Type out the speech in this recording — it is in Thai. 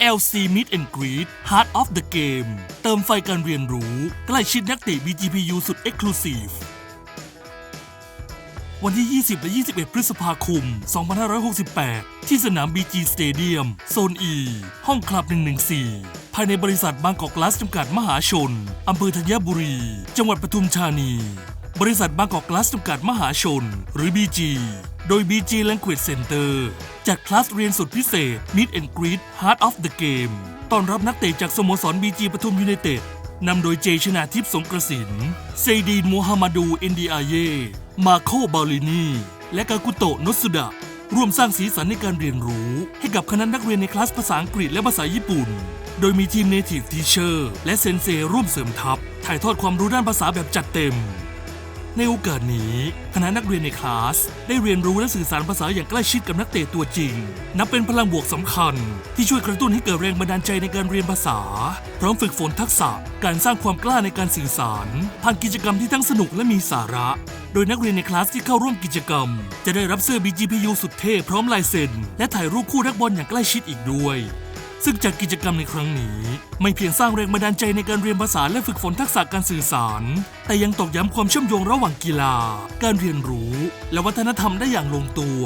LC Meet and Greet Heart of the Game เติมไฟการเรียนรู้ ใกล้ชิดนักเตะ BGPU สุด Exclusive วันที่ 20 และ 21 พฤษภาคม 2568 ที่สนาม BG Stadium โซน E ห้องคลับ 114 ภายในบริษัทบางกอกกลาสจำกัดมหาชน อำเภอธัญบุรี จังหวัดปทุมธานี บริษัทบางกอกกลาสจำกัดมหาชน หรือ BG โดย BG Language Center จัดคลาสเรียนสุดพิเศษ Meet and Greet Heart of the Game ต้อนรับนักเตะจากสโมสร BG ปทุมยูไนเต็ดนำโดยเจชนาทิพย์สงกระสิน เซดีนมูฮัมหมัดูเอนดีอาเย มาโคบาลินี และกากุโตะโนสุดะ ร่วมสร้างสีสันในการเรียนรู้ ให้กับคณะนักเรียนในคลาสภาษาอังกฤษและภาษาญี่ปุ่น โดยมีทีม Native Teacher และเซนเซร่วมเสริมทัพ ถ่ายทอดความรู้ด้านภาษาแบบจัดเต็ม ในโอกาสนี้คณะนักเรียนในคลาส ได้เรียนรู้และสื่อสารภาษาอย่างใกล้ชิดกับนักเตะตัวจริง นับเป็นพลังบวกสำคัญ ที่ช่วยกระตุ้นให้เกิดแรงบันดาลใจในการเรียนภาษา พร้อมฝึกฝนทักษะการสร้างความกล้าในการสื่อสาร ผ่านกิจกรรมที่ทั้งสนุกและมีสาระ โดยนักเรียนในคลาสที่เข้าร่วมกิจกรรม จะได้รับเสื้อ BGPU สุดเท่พร้อมลายเซ็นและถ่ายรูปคู่นักบอลอย่างใกล้ชิดอีกด้วย ซึ่งจากกิจกรรมในครั้งนี้ ไม่เพียงสร้างแรงบันดาลใจในการเรียนภาษาและฝึกฝนทักษะการสื่อสาร แต่ยังตอกย้ำความเชื่อมโยงระหว่างกีฬา การเรียนรู้ และวัฒนธรรมได้อย่างลงตัว